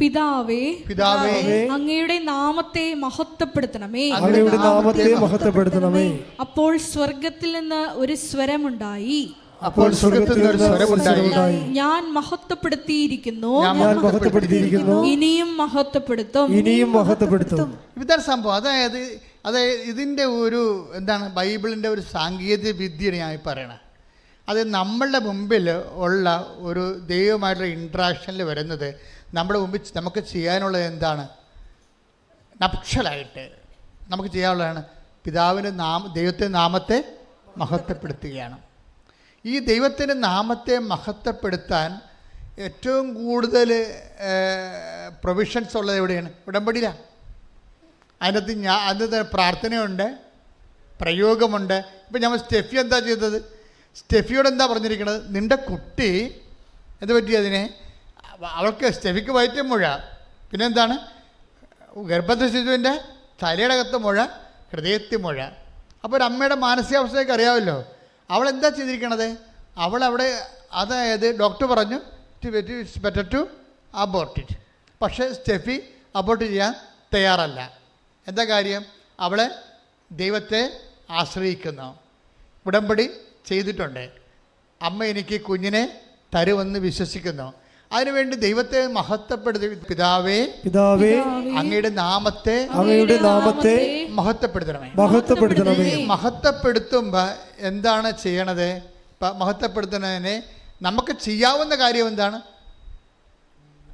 പിതാവേ പിതാവേ അങ്ങയുടെ നാമത്തെ മഹത്വപ്പെടുത്തണമേ. അങ്ങയുടെ നാമത്തെ മഹത്വപ്പെടുത്തണമേ. അപ്പോൾ സ്വർഗത്തിൽ നിന്ന് ഒരു സ്വരമുണ്ടായി. അപ്പോൾ സ്വർഗത്തിൽ നിന്ന് ഒരു സ്വരമുണ്ടായി. ഞാൻ മഹത്വപ്പെടുത്തിയിരിക്കുന്നു. ഞാൻ മഹത്വപ്പെടുത്തിയിരിക്കുന്നു. ഇനിയും മഹത്വപ്പെടുത്തും. ഇനിയും മഹത്വപ്പെടുത്തും. ഇതാണ് സംഭവം. അതായത് അതായത് ഇതിന്റെ ഒരു എന്താണ് ബൈബിളിന്റെ ഒരു സാങ്കേതിക വിദ്യയാണ് ഞാൻ പറയണ പറയണത്. അത് നമ്മളുടെ മുമ്പിൽ ഉള്ള ഒരു ദൈവമായിട്ടുള്ള ഇൻട്രാക്ഷനിൽ വരുന്നത് നമ്മുടെ മുമ്പിൽ നമുക്ക് ചെയ്യാനുള്ളത് എന്താണ്? നക്ഷലായിട്ട് നമുക്ക് ചെയ്യാനുള്ളതാണ്. പിതാവിന്റെ നാമ ദൈവത്തിന്റെ നാമത്തെ മഹത്വപ്പെടുത്തുകയാണ്. ഈ ദൈവത്തിന്റെ നാമത്തെ മഹത്വപ്പെടുത്താൻ ഏറ്റവും കൂടുതൽ പ്രൊവിഷൻസ് ഉള്ളത് എവിടെയാണ്? ഉടമ്പടിയിലാണ് അതിനകത്ത് ഞാൻ അതിനകത്ത് പ്രാർത്ഥനയുണ്ട് പ്രയോഗമുണ്ട്. ഇപ്പം നമ്മൾ സ്റ്റെഫി എന്താ ചെയ്തത്? സ്റ്റെഫിയോട് എന്താ പറഞ്ഞിരിക്കുന്നത് നിന്റെ കുട്ടി എന്ത് പറ്റി അതിനെ? അവൾക്ക് സ്റ്റെഫിക്ക് വയറ്റും മുഴ. പിന്നെന്താണ്? ഗർഭസ്ഥ ശിശുവിന്റെ തലയുടെ അകത്ത് മുഴ ഹൃദയത്തിൽ മുഴ. അപ്പോൾ ഒരു അമ്മയുടെ മാനസികാവസ്ഥയൊക്കെ അറിയാമല്ലോ. അവൾ എന്താ ചെയ്തിരിക്കണത്? അവൾ അവിടെ അതായത് ഡോക്ടർ പറഞ്ഞു to it's better to abort it പക്ഷേ സ്റ്റെഫി അബോർട്ട് ചെയ്യാൻ തയ്യാറല്ല. എന്താ കാര്യം? അവളെ ദൈവത്തെ ആശ്രയിക്കുന്നു. ഉടമ്പടി ചെയ്തിട്ടുണ്ട്. അമ്മ എനിക്ക് കുഞ്ഞിനെ തരുമെന്ന് വിശ്വസിക്കുന്നു. അതിനുവേണ്ടി ദൈവത്തെ മഹത്വപ്പെടുത്തി പിതാവേ പിതാവേ അങ്ങയുടെ നാമത്തെ അങ്ങയുടെ നാമത്തെ മഹത്വപ്പെടുത്തണമേ. മഹത്വപ്പെടുത്തണമേ. മഹത്വപ്പെടുത്തുമ്പോ മഹത്വപ്പെടുത്തുമ്പോൾ എന്താണ് ചെയ്യണത്? മഹത്വപ്പെടുത്തുന്നതിനെ മഹത്വപ്പെടുത്തുന്നതിന് നമുക്ക് ചെയ്യാവുന്ന കാര്യം എന്താണ്?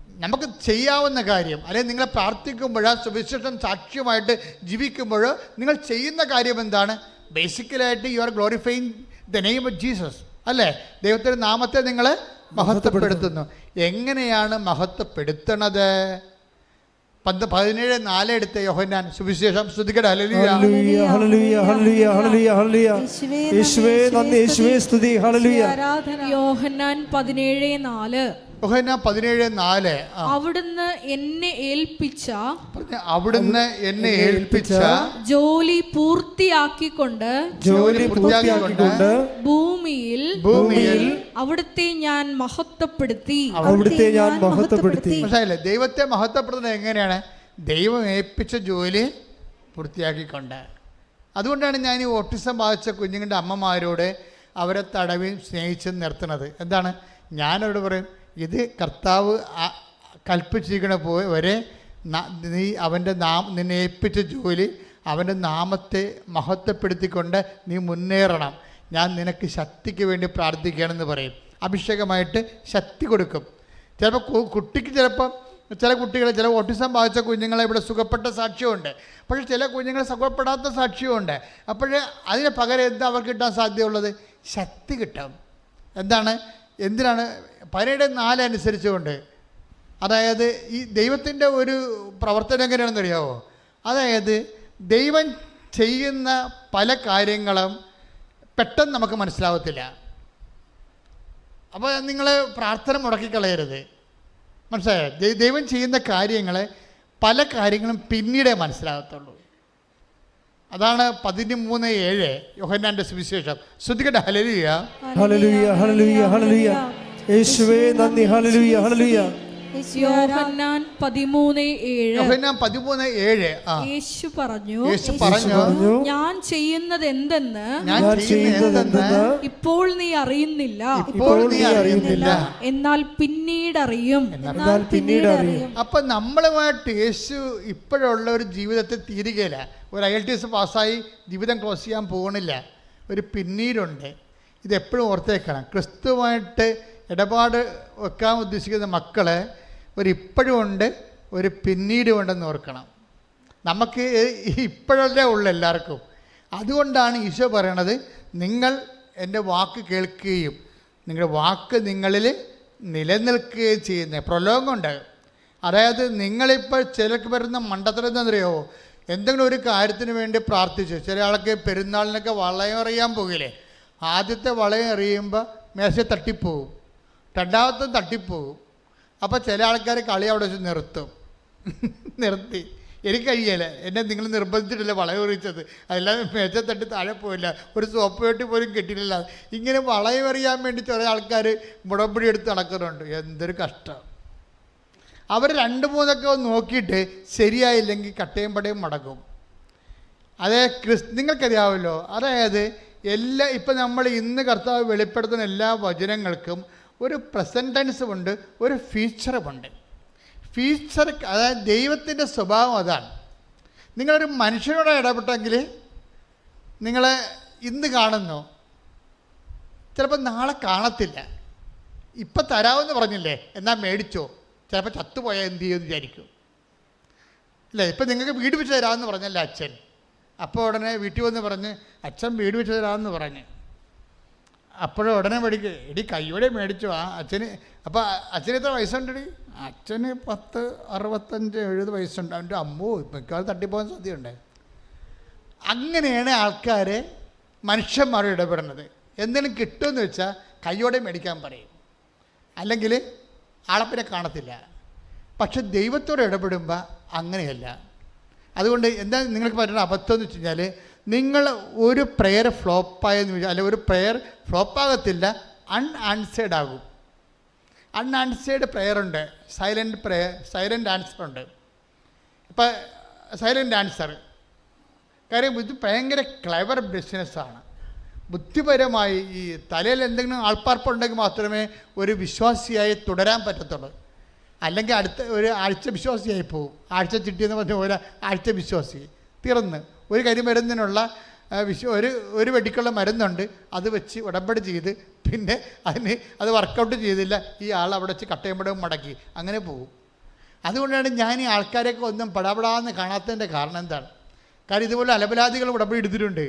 നമുക്ക് ചെയ്യാവുന്ന കാര്യം അല്ലെങ്കിൽ നിങ്ങളെ പ്രാർത്ഥിക്കുമ്പോൾ സുവിശേഷം സാക്ഷ്യമായിട്ട് ജീവിക്കുമ്പോൾ നിങ്ങൾ ചെയ്യുന്ന കാര്യം എന്താണ്? ബേസിക്കലായിട്ട് you are glorifying the name of Jesus അല്ലേ? ദൈവത്തിന്റെ നാമത്തെ നിങ്ങൾ മഹത്വപ്പെടുത്തുന്നു. എങ്ങനെയാണ് മഹത്വപ്പെടുത്തണത്? പന്ത് പതിനേഴ് നാല് എടുത്ത യോഹന്നാൻ. സുവിശേഷം ശ്രുതികട ഹല്ലേലൂയ. ഹല്ലേലൂയ ഹല്ലേലൂയ ഹല്ലേലൂയ ഹല്ലേലൂയ ഹല്ലേലൂയ. നന്ദി യേശുവേ സ്തുതി. ഹല്ലേലൂയ. യോഹന്നാൻ പതിനേഴ് നാല്. പതിനേഴ് നാല്. അവിടുന്ന് എന്നെ ഏൽപ്പിച്ച അവിടുന്ന് എന്നെ ഏൽപ്പിച്ച ജോലി പൂർത്തിയാക്കിക്കൊണ്ട് ജോലി പൂർത്തിയാക്കിക്കൊണ്ട് ഭൂമിയിൽ ഭൂമിയിൽ അവിടുത്തെ ഞാൻ മഹത്വപ്പെടുത്തി. അവിടുത്തെ ഞാൻ മഹത്വപ്പെടുത്തി. മനസ്സിലായില്ലേ? ദൈവത്തെ മഹത്വപ്പെടുത്തുന്നത് എങ്ങനെയാണ്? ദൈവം ഏൽപ്പിച്ച ജോലി പൂർത്തിയാക്കിക്കൊണ്ട്. അതുകൊണ്ടാണ് ഞാൻ ഈ ഓട്ടിസം ബാധിച്ച കുഞ്ഞുങ്ങളുടെ അമ്മമാരോട് അവരെ തടവി സ്നേഹിച്ച് നിർത്തുന്നത്. എന്താണ്? ഞാനവരോട് പറയും ഇത് കർത്താവ് കൽപ്പിച്ചിരിക്കണ പോയി വരെ നീ അവന്റെ നാം നിന്നെ ഏൽപ്പിച്ച ജോലി അവന്റെ നാമത്തെ മഹത്വപ്പെടുത്തിക്കൊണ്ട് നീ മുന്നേറണം. ഞാൻ നിനക്ക് ശക്തിക്ക് വേണ്ടി പ്രാർത്ഥിക്കണമെന്ന് പറയും. അഭിഷേകമായിട്ട് ശക്തി കൊടുക്കും. ചിലപ്പോൾ കുട്ടിക്ക് ചിലപ്പം ചില കുട്ടികൾ ചില ഓട്ടിസം ബാധിച്ച കുഞ്ഞുങ്ങളെ ഇവിടെ സുഖപ്പെട്ട സാക്ഷ്യമുണ്ട്. പക്ഷേ ചില കുഞ്ഞുങ്ങൾ സുഖപ്പെടാത്ത സാക്ഷ്യമുണ്ട്. അപ്പോഴേ അതിന് പകരം എന്താ അവർക്ക് കിട്ടാൻ സാധ്യതയുള്ളത്? ശക്തി കിട്ടും. എന്താണ്? എന്തിനാണ്? പതിനേഴ് നാല് അനുസരിച്ചുകൊണ്ട് അതായത് ഈ ദൈവത്തിന്റെ ഒരു പ്രവർത്തനം എങ്ങനെയാണെന്ന് അറിയാവോ? അതായത് ദൈവം ചെയ്യുന്ന പല കാര്യങ്ങളും പെട്ടെന്ന് നമുക്ക് മനസ്സിലാവത്തില്ല. അപ്പോൾ നിങ്ങൾ പ്രാർത്ഥന മുടക്കിക്കളയരുത്. മനസ്സിലായോ? ദൈവം ചെയ്യുന്ന കാര്യങ്ങൾ പല കാര്യങ്ങളും പിന്നീടേ മനസ്സിലാകത്തുള്ളൂ. അതാണ് പതിമൂന്ന് ഏഴ് യോഹന്നാന്റെ സുവിശേഷം. ശ്രുതികട ഹലലിയ ഹല്ലേലൂയ ഹല്ലേലൂയ ഹല്ലേലൂയ. യേശുവേ നന്ദി. ഹല്ലേലൂയ ഹല്ലേലൂയ. യോഹന്നാൻ പതിമൂന്ന് ഏഴ്. യോഹന്നാൻ പതിമൂന്ന് ഏഴ്. ആ. യേശു പറഞ്ഞു യേശു പറഞ്ഞു ഞാൻ ചെയ്യുന്നത് എന്തെന്ന് ഞാൻ ഞാൻ ചെയ്യുന്നത് എന്തെന്ന് ഇപ്പോൾ നീ അറിയുന്നില്ല. ഇപ്പോൾ നീ അറിയുന്നില്ല. എന്നാൽ പിന്നീട് അറിയും എന്നാൽ പിന്നീട് അറിയും അപ്പൊ നമ്മളുമായിട്ട് യേശു ഇപ്പോഴുള്ള ഒരു ജീവിതത്തിൽ തീരുകയില്ല. ഒരു ഐ എൽ ടി എസ് പാസ്സായി ജീവിതം ക്ലോസ് ചെയ്യാൻ പോകണില്ല. ഒരു പിന്നീടുണ്ട്. ഇതെപ്പോഴും ഓർത്തേക്കണം. ക്രിസ്തുവായിട്ട് ഇടപാട് വെക്കാൻ ഉദ്ദേശിക്കുന്ന മക്കളെ ഒരു ഇപ്പോഴും ഉണ്ട് ഒരു പിന്നീടും ഉണ്ടെന്ന് ഓർക്കണം. നമുക്ക് ഇപ്പോഴല്ലേ ഉള്ളു എല്ലാവർക്കും. അതുകൊണ്ടാണ് ഈശോ പറയണത് നിങ്ങൾ എന്റെ വാക്ക് കേൾക്കുകയും നിങ്ങളുടെ വാക്ക് നിങ്ങളിൽ നിലനിൽക്കുകയും ചെയ്യുന്നത് പ്രലോഭമുണ്ട് അതായത് നിങ്ങളിപ്പോൾ ചിലർക്ക് വരുന്ന മണ്ടത്തരം എന്താണെന്നറിയോ? എന്തെങ്കിലും ഒരു കാര്യത്തിന് വേണ്ടി പ്രാർത്ഥിച്ചു. ചില ആൾക്ക് പെരുന്നാളിനൊക്കെ വളയം എറിയാൻ പോകില്ലേ? ആദ്യത്തെ വളയം എറിയുമ്പോൾ മേശ തട്ടിപ്പോവും. രണ്ടാമത്തെ തട്ടിപ്പോവും. അപ്പോൾ ചില ആൾക്കാർ കളി അവിടെ വെച്ച് നിർത്തും. നിർത്തി. എനിക്ക് കഴിയല്ല? എന്നെ നിങ്ങൾ നിർബന്ധിച്ചിട്ടില്ല വളയം എറിയിച്ചത്? അതെല്ലാം മേച്ച താഴെ പോയില്ല. ഒരു സോപ്പ് വെട്ടി പോലും കിട്ടിയില്ല ഇങ്ങനെ വളയം എറിയാൻ വേണ്ടി ചില ആൾക്കാർ മുടമ്പടി എടുത്ത് നടക്കുന്നുണ്ട്. എന്തൊരു കഷ്ടം. അവർ രണ്ട് മൂന്നൊക്കെ നോക്കിയിട്ട് ശരിയായില്ലെങ്കിൽ കട്ടയും പടയും മടക്കും അതേ ക്രിസ് നിങ്ങൾക്കറിയാമല്ലോ അതായത് എല്ലാ ഇപ്പം നമ്മൾ ഇന്ന് കർത്താവ് വെളിപ്പെടുത്തുന്ന എല്ലാ വചനങ്ങൾക്കും ഒരു പ്രസന്റൻസുമുണ്ട് ഒരു ഫീച്ചറുമുണ്ട് ഫ്യൂച്ചർ അതായത് ദൈവത്തിന്റെ സ്വഭാവം അതാണ്. നിങ്ങളൊരു മനുഷ്യനോട് ഇടപെട്ടെങ്കിൽ നിങ്ങളെ ഇന്ന് കാണുന്നു. ചിലപ്പോൾ നാളെ കാണത്തില്ല. ഇപ്പം തരാമെന്ന് പറഞ്ഞില്ലേ? എന്നാൽ മേടിച്ചോ. ചിലപ്പോൾ ചത്തുപോയാൽ എന്ത് ചെയ്യുമെന്ന് വിചാരിക്കും. അല്ലേ? ഇപ്പം നിങ്ങൾക്ക് വീട് വെച്ച് തരാമെന്ന് പറഞ്ഞല്ലേ അച്ഛൻ. അപ്പോൾ ഉടനെ വീട്ടിൽ വന്ന് പറഞ്ഞ് അച്ഛൻ വീട് വെച്ച് തരാമെന്ന് പറഞ്ഞ്. അപ്പോഴും ഉടനെ മേടിക്കുക എടി കയ്യോടെ മേടിച്ചു. ആ അച്ഛന് അപ്പോൾ അച്ഛന് എത്ര വയസ്സുണ്ടടി? അച്ഛന് പത്ത് അറുപത്തഞ്ച് എഴുപത് വയസ്സുണ്ട്. അവന്റെ അമ്മോ മിക്കവാറും തട്ടിപ്പോകാൻ സാധ്യതയുണ്ട്? അങ്ങനെയാണ് ആൾക്കാരെ മനുഷ്യന്മാർ ഇടപെടുന്നത്. എന്തെങ്കിലും കിട്ടുമെന്ന് വെച്ചാൽ കയ്യോടെ മേടിക്കാൻ പറയും. അല്ലെങ്കിൽ ആളപ്പിനെ കാണത്തില്ല. പക്ഷെ ദൈവത്തോട് ഇടപെടുമ്പോൾ അങ്ങനെയല്ല. അതുകൊണ്ട് എന്താ നിങ്ങൾക്ക് പറ്റുന്ന അബദ്ധം എന്ന് വെച്ച് കഴിഞ്ഞാൽ നിങ്ങൾ ഒരു പ്രെയർ ഫ്ലോപ്പായെന്ന് വിചാരിച്ചു അല്ലെങ്കിൽ ഒരു പ്രെയർ ഫ്ലോപ്പാകത്തില്ല അൺആൻസേഡ് ആകും. അൺആൻസേഡ് പ്രെയർ ഉണ്ട്. സൈലന്റ് പ്രെയർ സൈലന്റ് ആൻസർ ഉണ്ട്. ഇപ്പം സൈലന്റ് ആൻസർ കാര്യം ഇത് ഭയങ്കര ക്ലവർ ബിസിനസ്സാണ് ബുദ്ധിപരമായി ഈ തലയിൽ എന്തെങ്കിലും ആൾപ്പാർപ്പുണ്ടെങ്കിൽ മാത്രമേ ഒരു വിശ്വാസിയായി തുടരാൻ പറ്റത്തുള്ളൂ. അല്ലെങ്കിൽ അടുത്ത ഒരു ആഴ്ച വിശ്വാസിയായി പോകും ആഴ്ച ചിട്ടിയെന്ന് പറഞ്ഞ പോലെ ആഴ്ച വിശ്വാസി. തീർന്ന്. ഒരു കരിമരുന്നിനുള്ള വിശ്വ ഒരു ഒരു വെടിക്കുള്ള മരുന്നുണ്ട്. അത് വെച്ച് ഉടമ്പടി ചെയ്ത് പിന്നെ അതിന് അത് വർക്കൗട്ട് ചെയ്തില്ല. ഈ ആൾ അവിടെ വെച്ച് കട്ടയമ്പടവും മടക്കി. അങ്ങനെ പോകും അതുകൊണ്ടാണ് ഞാൻ ഈ ആൾക്കാരെയൊക്കെ ഒന്നും പടാപടാന്ന് കാണാത്തതിന്റെ കാരണം എന്താണ്? കാര്യം ഇതുപോലെ അലപലാദികൾ ഉടമ്പടി എടുത്തിട്ടുണ്ട്.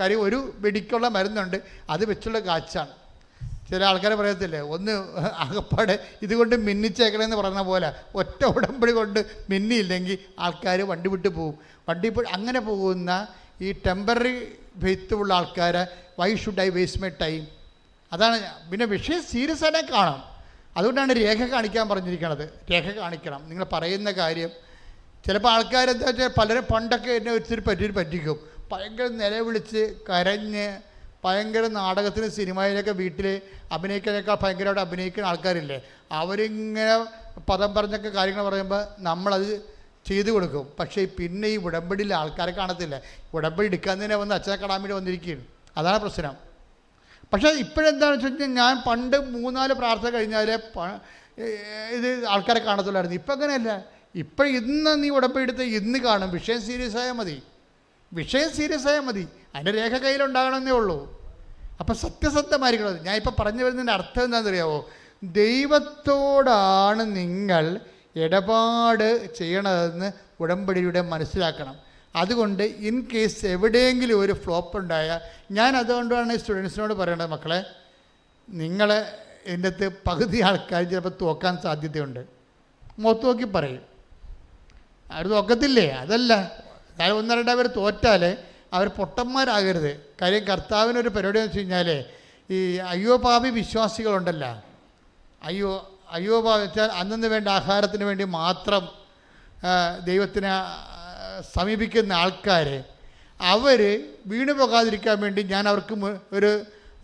കാര്യം ഒരു വെടിക്കുള്ള മരുന്നുണ്ട്. അത് വെച്ചുള്ള കാച്ചാണ്. ചില ആൾക്കാർ പറയത്തില്ലേ ഒന്ന് അകപ്പാടെ ഇതുകൊണ്ട് മിന്നിച്ചേക്കണമെന്ന് പറഞ്ഞ പോലെ ഒറ്റ ഉടമ്പടി കൊണ്ട് മിന്നിയില്ലെങ്കിൽ ആൾക്കാർ വണ്ടി വിട്ട് പോകും വണ്ടി അങ്ങനെ പോകുന്ന ഈ ടെമ്പററി ഫെയ്ത്തുള്ള ആൾക്കാരെ why should I waste my time അതാണ് പിന്നെ വിഷയം സീരിയസ് ആയിട്ട് കാണാം. അതുകൊണ്ടാണ് രേഖ കാണിക്കാൻ പറഞ്ഞിരിക്കണത്. രേഖ കാണിക്കണം. നിങ്ങൾ പറയുന്ന കാര്യം. ചിലപ്പോൾ ആൾക്കാരെന്താ വെച്ചാൽ പലരും പണ്ടൊക്കെ എന്നെ ഒത്തിരി പറ്റി പറ്റിക്കും. ഭയങ്കര നിലവിളിച്ച് കരഞ്ഞ് ഭയങ്കര നാടകത്തിന് സിനിമയിലൊക്കെ വീട്ടിൽ അഭിനയിക്കാനൊക്കെ ഭയങ്കരമായിട്ട് അഭിനയിക്കുന്ന ആൾക്കാരില്ലേ? അവരിങ്ങനെ പദം പറഞ്ഞൊക്കെ കാര്യങ്ങൾ പറയുമ്പോൾ നമ്മളത് ചെയ്തു കൊടുക്കും. പക്ഷേ പിന്നെ ഈ ഉടമ്പടിയിൽ ആൾക്കാരെ കാണത്തില്ല. ഉടമ്പടി എടുക്കാൻ തന്നെ വന്ന് അച്ഛനെ വേണ്ടി വന്നിരിക്കുകയാണ്. അതാണ് പ്രശ്നം. പക്ഷേ ഇപ്പോഴെന്താണെന്ന് വെച്ച് കഴിഞ്ഞാൽ ഞാൻ പണ്ട് മൂന്നാൽ പ്രാർത്ഥന കഴിഞ്ഞാലേ ഇത് ആൾക്കാരെ കാണത്തുള്ളായിരുന്നു. ഇപ്പം അങ്ങനെയല്ല ഇപ്പം ഇന്ന് നീ ഉടമ്പടി എടുത്ത് ഇന്ന് കാണും. വിഷയം സീരിയസ് ആയാൽ മതി. വിഷയം സീരിയസ് ആയാൽ മതി. അതിന്റെ രേഖ കയ്യിലുണ്ടാകണമെന്നേ ഉള്ളൂ. അപ്പം സത്യസന്ധമായിരിക്കണം ഞാൻ ഇപ്പം പറഞ്ഞു വരുന്നതിന്റെ അർത്ഥം എന്താണെന്നറിയാവോ? ദൈവത്തോടാണ് നിങ്ങൾ ഇടപാട് ചെയ്യണതെന്ന് ഉടമ്പടിയുടെ മനസ്സിലാക്കണം. അതുകൊണ്ട് ഇൻ കേസ് എവിടെയെങ്കിലും ഒരു ഫ്ലോപ്പ് ഉണ്ടായാൽ ഞാൻ അതുകൊണ്ടാണ് സ്റ്റുഡൻസിനോട് പറയണത് മക്കളെ നിങ്ങൾ എന്റെ അടുത്ത് പകുതി ആൾക്കാർ ചിലപ്പോൾ തോക്കാൻ സാധ്യതയുണ്ട്. മുഖത്ത് നോക്കി പറയും. അവർ തോക്കത്തില്ലേ? അതല്ല. അതായത് ഒന്ന് രണ്ട് അവർ തോറ്റാൽ അവർ പൊട്ടന്മാരാകരുത്. കാര്യം കർത്താവിനൊരു പരിപാടി എന്ന് വെച്ച് കഴിഞ്ഞാൽ ഈ അയ്യോ പാപി വിശ്വാസികളുണ്ടല്ലോ. അയ്യോ അയ്യോ പാപി വെച്ചാൽ അന്നു വേണ്ട ആഹാരത്തിന് വേണ്ടി മാത്രം ദൈവത്തിനെ സമീപിക്കുന്ന ആൾക്കാർ അവർ വീണു പോകാതിരിക്കാൻ വേണ്ടി ഞാൻ അവർക്ക് ഒരു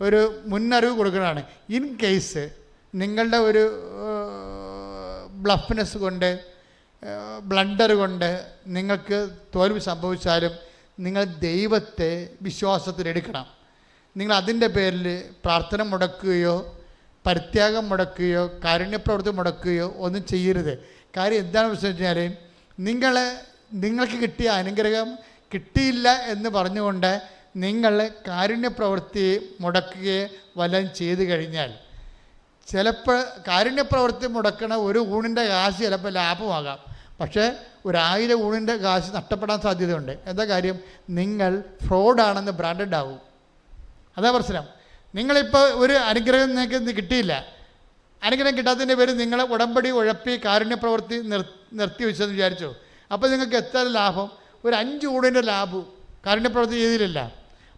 ഒരു മുന്നറിവ് കൊടുക്കുന്നതാണ്. ഇൻ കേസ് നിങ്ങളുടെ ഒരു ബ്ലഫ്നെസ് കൊണ്ട് ബ്ലണ്ടർ കൊണ്ട് നിങ്ങൾക്ക് തോൽവി സംഭവിച്ചാലും നിങ്ങൾ ദൈവത്തെ വിശ്വാസത്തിലെടുക്കണം നിങ്ങൾ അതിന്റെ പേരിൽ പ്രാർത്ഥന മുടക്കുകയോ പരിത്യാഗം മുടക്കുകയോ കാരുണ്യപ്രവൃത്തി മുടക്കുകയോ ഒന്നും ചെയ്യരുത്. കാര്യം എന്താണെന്ന് വെച്ച് കഴിഞ്ഞാൽ നിങ്ങൾ നിങ്ങൾക്ക് കിട്ടിയ അനുഗ്രഹം കിട്ടിയില്ല എന്ന് പറഞ്ഞുകൊണ്ട് നിങ്ങൾ കാരുണ്യപ്രവൃത്തി മുടക്കുകയോ വല്ലതും ചെയ്തു കഴിഞ്ഞാൽ ചിലപ്പോൾ കാരുണ്യപ്രവൃത്തി മുടക്കണ ഒരു ഊണിന്റെ കാശ് ചിലപ്പോൾ ലാഭമാകാം. പക്ഷേ ഒരായിരം ഊണിന്റെ കാശ് നഷ്ടപ്പെടാൻ സാധ്യതയുണ്ട്. എന്താ കാര്യം? നിങ്ങൾ ഫ്രോഡാണെന്ന് ബ്രാൻഡഡ് ആവും. അതാ പ്രശ്നം. നിങ്ങളിപ്പോൾ ഒരു അനുഗ്രഹം നിങ്ങൾക്ക് കിട്ടിയില്ല. അനുഗ്രഹം കിട്ടാത്തതിന്റെ പേര് നിങ്ങൾ ഉടമ്പടി ഉഴപ്പി കാരുണ്യപ്രവൃത്തി നിർ നിർത്തി വെച്ചെന്ന് വിചാരിച്ചു? അപ്പോൾ നിങ്ങൾക്ക് എത്ര ലാഭം? ഒരു അഞ്ച് ഊണിന്റെ ലാഭം കാരുണ്യപ്രവൃത്തി ചെയ്തില്ല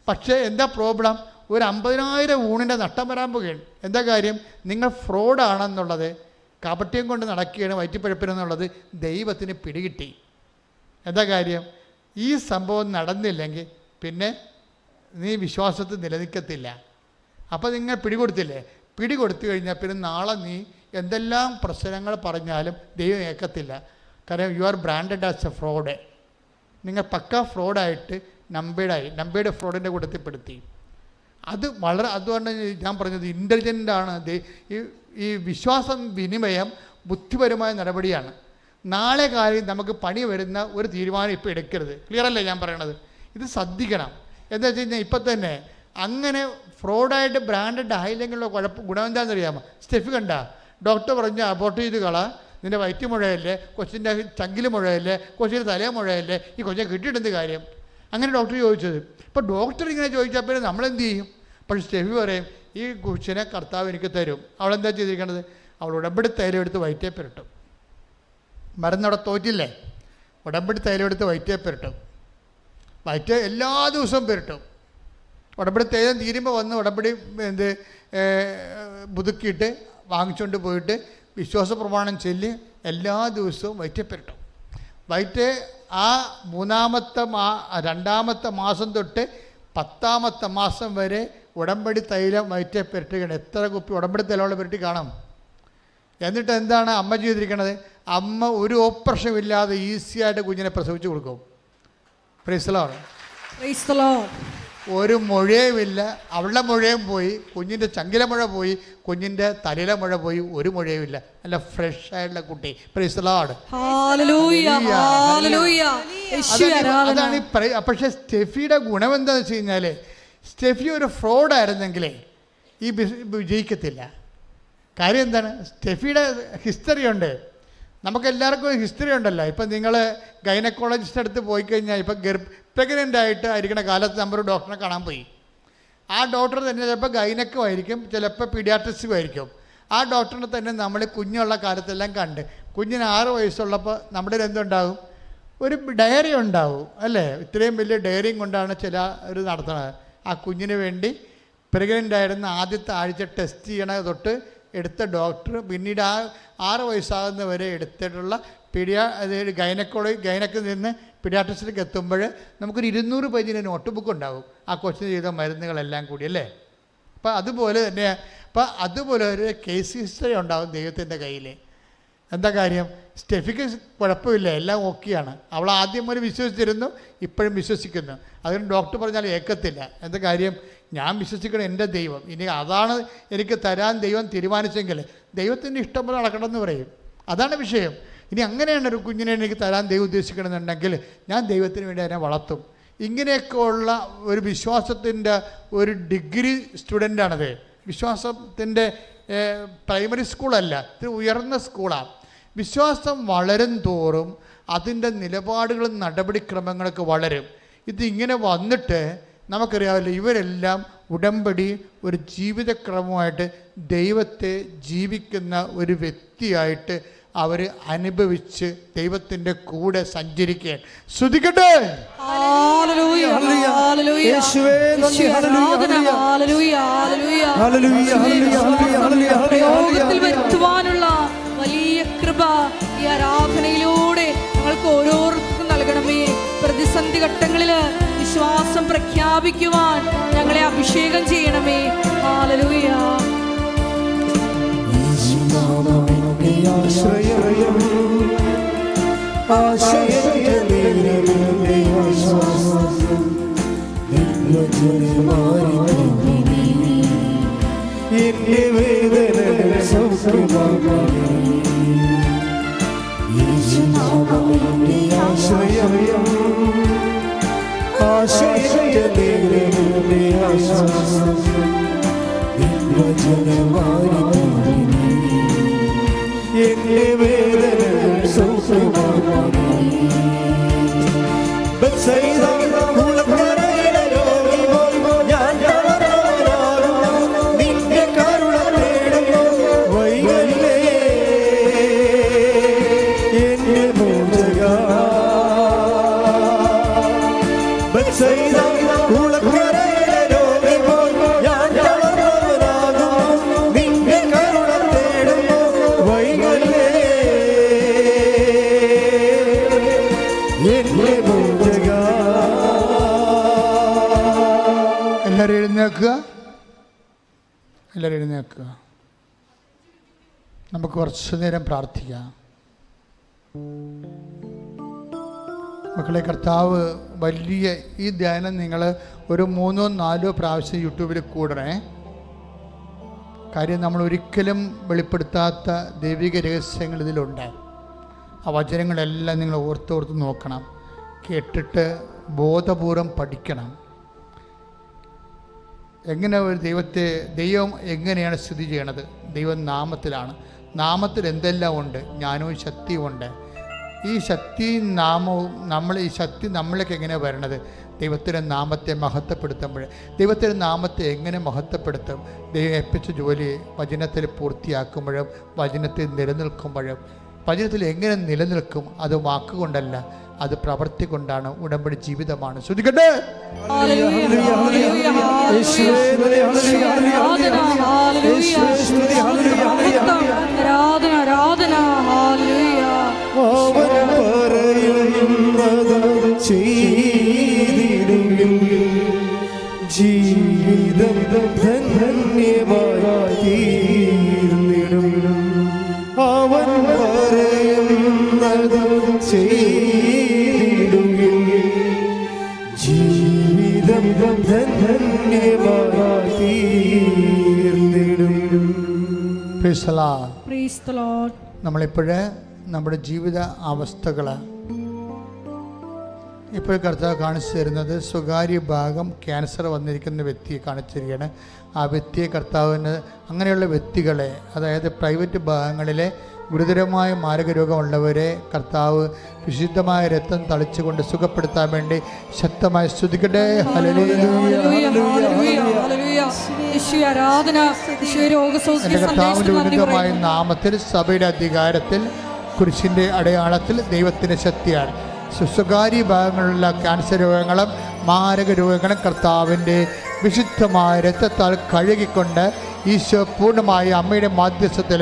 പക്ഷേ എന്താ പ്രോബ്ലം? ഒരു അമ്പതിനായിരം ഊണിന്റെ നഷ്ടം വരാൻ പോകുകയാണ് എന്താ കാര്യം? നിങ്ങൾ ഫ്രോഡാണെന്നുള്ളത് കപട്യം കൊണ്ട് നടക്കുകയാണ് വയറ്റിപ്പഴപ്പിനെന്നുള്ളത് ദൈവത്തിന് പിടികിട്ടി. എന്താ കാര്യം? ഈ സംഭവം നടന്നില്ലെങ്കിൽ പിന്നെ നീ വിശ്വാസത്തിൽ നിലനിൽക്കത്തില്ല. അപ്പോൾ നിങ്ങൾ പിടികൊടുത്തില്ലേ? പിടികൊടുത്തു കഴിഞ്ഞാൽ പിന്നെ നാളെ നീ എന്തെല്ലാം പ്രശ്നങ്ങൾ പറഞ്ഞാലും ദൈവം ഏക്കത്തില്ല കാരണം you are branded as a fraud നിങ്ങൾ പക്ക ഫ്രോഡായിട്ട് നമ്പേഡായി നമ്പേഡ് ഫ്രോഡിന്റെ കൂട്ടത്തിൽപ്പെടുത്തി അത് വളരെ അതുകൊണ്ട് ഞാൻ പറഞ്ഞത് ഇന്റലിജന്റ് ആണ്. ഈ ഈ വിശ്വാസം വിനിമയം ബുദ്ധിപരമായ നടപടിയാണ്. നാളെ കാര്യം നമുക്ക് പണി വരുന്ന ഒരു തീരുമാനം ഇപ്പോൾ എടുക്കരുത്. ക്ലിയർ അല്ലേ ഞാൻ പറയണത്? ഇത് ശ്രദ്ധിക്കണം. എന്താ വെച്ച് കഴിഞ്ഞാൽ ഇപ്പം തന്നെ അങ്ങനെ ഫ്രോഡായിട്ട് ബ്രാൻഡഡ് ആയില്ലെങ്കിലുള്ള കുഴപ്പം ഗുണം എന്താണെന്ന് അറിയാമോ? സ്റ്റെഫ് കണ്ട? ഡോക്ടർ പറഞ്ഞു അബോർട്ട് ചെയ്ത് കള. നിന്റെ വയറ്റ് മുഴയല്ലേ കൊച്ചിന്റെ ചങ്കിൽ മുഴയല്ലേ കൊച്ചിന്റെ തലേ മുഴയല്ലേ ഈ കൊച്ചിനെ കിട്ടിയിട്ടെന്ത് കാര്യം? അങ്ങനെ ഡോക്ടർ ചോദിച്ചത്. ഇപ്പോൾ ഡോക്ടർ ഇങ്ങനെ ചോദിച്ചാൽ പിന്നെ നമ്മളെന്ത് ചെയ്യും? പക്ഷേ സ്റ്റെഫി പറയും ഈ കുച്ചിനെ കർത്താവ് എനിക്ക് തരും. അവളെന്താ ചെയ്തിരിക്കണത്? അവൾ ഉടമ്പടി തൈലെടുത്ത് വയറ്റേ പുരട്ടും മരുന്നവിടെ തോറ്റില്ലേ? ഉടമ്പടി തൈലെടുത്ത് വയറ്റേ പുരട്ടും വയറ്റ എല്ലാ ദിവസവും പുരട്ടും ഉടമ്പടി തൈലം തീരുമ്പോൾ വന്ന് ഉടമ്പടി എന്ത് പുതുക്കിയിട്ട് വാങ്ങിച്ചുകൊണ്ട് പോയിട്ട് വിശ്വാസ പ്രമാണം ചൊല്ലി എല്ലാ ദിവസവും വയറ്റേ പുരട്ടും വയറ്റ് ആ മൂന്നാമത്തെ മാ രണ്ടാമത്തെ മാസം തൊട്ട് പത്താമത്തെ മാസം വരെ ഉടമ്പടി തൈലം വയറ്റേ പുരട്ടുകയാണ്. എത്ര കുപ്പി ഉടമ്പടി തൈലമുള്ള പുരട്ടി കാണാം? എന്നിട്ട് എന്താണ് അമ്മ ചെയ്തിരിക്കണത്? അമ്മ ഒരു ഓപ്പറേഷൻ ഇല്ലാതെ ഈസിയായിട്ട് കുഞ്ഞിനെ പ്രസവിച്ചു കൊടുക്കും. പ്രൈസ്ലോ പ്രൈസ്ലോ. ഒരു മുഴയുമില്ല. അവളുടെ മുഴയും പോയി കുഞ്ഞിന്റെ ചങ്കിലെ മുഴ പോയി കുഞ്ഞിന്റെ തലയിലെ മുഴ പോയി ഒരു മുഴയുമില്ല. നല്ല ഫ്രഷ് ആയിട്ടുള്ള കുട്ടി. പ്രിസ്ലാട് അതാണ് ഈ പക്ഷെ സ്റ്റെഫിയുടെ ഗുണം എന്താണെന്ന് വെച്ച് കഴിഞ്ഞാൽ സ്റ്റെഫി ഒരു ഫ്രോഡായിരുന്നെങ്കിലേ ഈ വിജയിക്കത്തില്ല. കാര്യം എന്താണ്? സ്റ്റെഫിയുടെ ഹിസ്റ്ററി ഉണ്ട്. നമുക്ക് എല്ലാവർക്കും ഹിസ്റ്ററി ഉണ്ടല്ലോ. ഇപ്പം നിങ്ങൾ ഗൈനക്കോളജിസ്റ്റ് അടുത്ത് പോയി കഴിഞ്ഞാൽ ഇപ്പം ഗർഭ പ്രഗ്നന്റ് ആയിട്ട് ആയിരിക്കുന്ന കാലത്ത് നമ്മളൊരു ഡോക്ടറെ കാണാൻ പോയി. ആ ഡോക്ടർ തന്നെ ചിലപ്പോൾ ഗൈനക്കും ആയിരിക്കും ചിലപ്പോൾ പീഡിയാട്രിസ്റ്റും ആയിരിക്കും. ആ ഡോക്ടറിനെ തന്നെ നമ്മൾ കുഞ്ഞുള്ള കാലത്തെല്ലാം കണ്ട്. കുഞ്ഞിന് ആറ് വയസ്സുള്ളപ്പോൾ നമ്മുടെ എന്തുണ്ടാകും ഒരു ഡയറി ഉണ്ടാവും അല്ലേ? ഇത്രയും വലിയ ഡയറിയും കൊണ്ടാണ് ചില ഒരു നടത്തുന്നത്. ആ കുഞ്ഞിന് വേണ്ടി പ്രഗ്നന്റ് ആയിരുന്ന ആദ്യത്തെ ആഴ്ച ടെസ്റ്റ് ചെയ്യണ തൊട്ട് എടുത്ത ഡോക്ടർ പിന്നീട് ആ ആറ് വയസ്സാകുന്ന വരെ എടുത്തിട്ടുള്ള പീഡിയാ അതായത് ഗൈനക്കോളജി ഗൈനക്കിൽ നിന്ന് പീഡിയാട്രിസ്റ്റിലേക്ക് എത്തുമ്പോൾ നമുക്കൊരു ഇരുന്നൂറ് പേജിന്റെ നോട്ട് ബുക്ക് ഉണ്ടാകും ആ കൊച്ചിന് ചെയ്ത മരുന്നുകളെല്ലാം കൂടി അല്ലേ? അപ്പം അതുപോലെ തന്നെ അപ്പം അതുപോലെ ഒരു കേസ് ഹിസ്റ്ററി ഉണ്ടാകും ദൈവത്തിന്റെ കയ്യിൽ. എന്താ കാര്യം? സ്റ്റെഫിക്ക് കുഴപ്പമില്ല എല്ലാം ഓക്കെയാണ് അവൾ ആദ്യം മുതൽ വിശ്വസിച്ചിരുന്നു ഇപ്പോഴും വിശ്വസിക്കുന്നു. അതിന് ഡോക്ടർ പറഞ്ഞാൽ ഏക്കത്തില്ല. എന്താ കാര്യം? ഞാൻ വിശ്വസിക്കണം എന്റെ ദൈവം. ഇനി അതാണ് എനിക്ക് തരാൻ ദൈവം തീരുമാനിച്ചെങ്കിൽ ദൈവത്തിന്റെ ഇഷ്ടം പോലെ നടക്കണമെന്ന് പറയും. അതാണ് വിഷയം. ഇനി അങ്ങനെയാണ് ഒരു കുഞ്ഞിനെ എനിക്ക് തരാൻ ദൈവം ഉദ്ദേശിക്കണമെന്നുണ്ടെങ്കിൽ ഞാൻ ദൈവത്തിന് വേണ്ടി അതിനെ വളർത്തും. ഇങ്ങനെയൊക്കെയുള്ള ഒരു വിശ്വാസത്തിന്റെ ഒരു ഡിഗ്രി സ്റ്റുഡന്റാണത്. വിശ്വാസത്തിന്റെ പ്രൈമറി സ്കൂളല്ല ഇത് ഉയർന്ന സ്കൂളാണ്. വിശ്വാസം വളരും തോറും അതിന്റെ നിലപാടുകളും നടപടിക്രമങ്ങളൊക്കെ വളരും. ഇതിങ്ങനെ വന്നിട്ട് നമുക്കറിയാമല്ലോ ഇവരെല്ലാം ഉടമ്പടി ഒരു ജീവിതക്രമമായിട്ട് ദൈവത്തെ ജീവിക്കുന്ന ഒരു വ്യക്തിയായിട്ട് അവർ അനുഭവിച്ച് ദൈവത്തിന്റെ കൂടെ ഹല്ലേലൂയ, പ്രയോഗത്തിൽ വരുത്തുവാനുള്ള വലിയ കൃപ ഈ ആരാധനയിലൂടെ ഞങ്ങൾക്ക് ഓരോരുത്തർക്കും നൽകണമേ. പ്രതിസന്ധി ഘട്ടങ്ങളിൽ വിശ്വാസം പ്രഖ്യാപിക്കുവാൻ ഞങ്ങളെ അഭിഷേകം ചെയ്യണമേ. ഹാലലൂയ ആശ്രയം എന്റെ വേദന സൗഖ്യമാകണേ ആശ്രയം. ആശ്രയത്തിന്റെ എഴുന്നേൽക്കുക നമുക്ക് കുറച്ചു നേരം പ്രാർത്ഥിക്കാം. മക്കളെ കർത്താവ് വലിയ ഈ ധ്യാനം നിങ്ങൾ ഒരു മൂന്നോ നാലോ പ്രാവശ്യം യൂട്യൂബിൽ കൂടണേ. കാര്യം നമ്മൾ ഒരിക്കലും വെളിപ്പെടുത്താത്ത ദൈവിക രഹസ്യങ്ങൾ ഇതിലുണ്ട്. ആ വചനങ്ങളെല്ലാം നിങ്ങൾ ഓർത്തോർത്ത് നോക്കണം. കേട്ടിട്ട് ബോധപൂർവം പഠിക്കണം. എങ്ങനെ ഒരു ദൈവത്തെ ദൈവം എങ്ങനെയാണ് സ്ഥിതി ചെയ്യണത്? ദൈവം നാമത്തിലാണ്. നാമത്തിൽ എന്തെല്ലാം ഉണ്ട്? ജ്ഞാനവും ശക്തിയും ഉണ്ട്. ഈ ശക്തി നാമവും നമ്മൾ ഈ ശക്തി നമ്മളിലേക്ക് എങ്ങനെ വരണത്? ദൈവത്തിന്റെ നാമത്തെ മഹത്വപ്പെടുത്തുമ്പോൾ. ദൈവത്തിന്റെ നാമത്തെ എങ്ങനെ മഹത്വപ്പെടുത്തും? ദൈവം ഏൽപ്പിച്ച ജോലി വചനത്തിൽ പൂർത്തിയാക്കുമ്പോഴും വചനത്തിൽ നിലനിൽക്കുമ്പോഴും വചനത്തിൽ എങ്ങനെ നിലനിൽക്കും? അത് വാക്കുകൊണ്ടല്ല. അത് പ്രവർത്തി കൊണ്ടാണ് ഉടമ്പടി ജീവിതമാണ്. ശ്രദ്ധിക്കട്ടെ ഹല്ലേലൂയ, നമ്മളിപ്പോഴ് നമ്മുടെ ജീവിത അവസ്ഥകൾ ഇപ്പോൾ കർത്താവ് കാണിച്ചു തരുന്നത് സ്വകാര്യ ഭാഗം ക്യാൻസർ വന്നിരിക്കുന്ന വ്യക്തിയെ കാണിച്ചു തരികയാണ്. ആ വ്യക്തിയെ കർത്താവിന് അങ്ങനെയുള്ള വ്യക്തികളെ അതായത് പ്രൈവറ്റ് ഭാഗങ്ങളിലെ ഗുരുതരമായ മാരകരോഗമുള്ളവരെ കർത്താവ് വിശുദ്ധമായ രക്തം തളിച്ചുകൊണ്ട് സുഖപ്പെടുത്താൻ വേണ്ടി ശക്തമായി സ്തുതിക്കട്ടെ. കർത്താവിന്റെ ഉന്നതമായ നാമത്തിൽ സഭയുടെ അധികാരത്തിൽ കുരിശിന്റെ അടയാളത്തിൽ ദൈവത്തിന്റെ ശക്തിയാണ്. സുസ്വകാര്യ ഭാഗങ്ങളിലുള്ള ക്യാൻസർ രോഗങ്ങളും മാരക രോഗങ്ങളും കർത്താവിന്റെ വിശുദ്ധമായ രക്തത്താൽ കഴുകിക്കൊണ്ട് ഈശോ പൂർണമായി അമ്മയുടെ മാധ്യസ്ഥത്തിൽ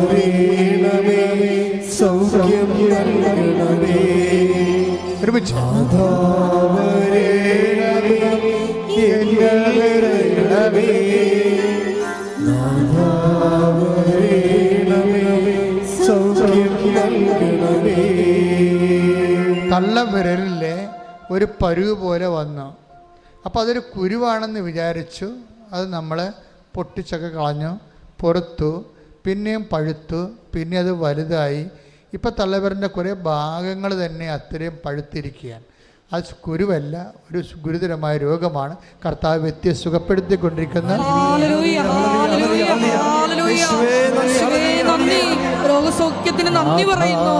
തള്ളവിരലിലെ ഒരു പരുവ് പോലെ വന്നു. അപ്പോൾ അതൊരു കുരുവാണെന്ന് വിചാരിച്ചു. അത് നമ്മൾ പൊട്ടിച്ചൊക്കെ കളഞ്ഞു പുറത്തു പിന്നെയും പഴുത്തു പിന്നെ അത് വലുതായി. ഇപ്പോൾ തള്ളവിരലിന്റെ കുറേ ഭാഗങ്ങൾ തന്നെ അത്രയും പഴുത്തിരിക്കുകയാണ്. അത് കുരുവല്ല ഒരു ഗുരുതരമായ രോഗമാണ്. കർത്താവ് വ്യക്തിയെ സുഖപ്പെടുത്തിക്കൊണ്ടിരിക്കുന്ന ഹല്ലേലൂയ ഹല്ലേലൂയ ഹല്ലേലൂയ യേശുവേ നന്ദി. രോഗസൗഖ്യത്തിന് നന്ദി പറയുന്നു.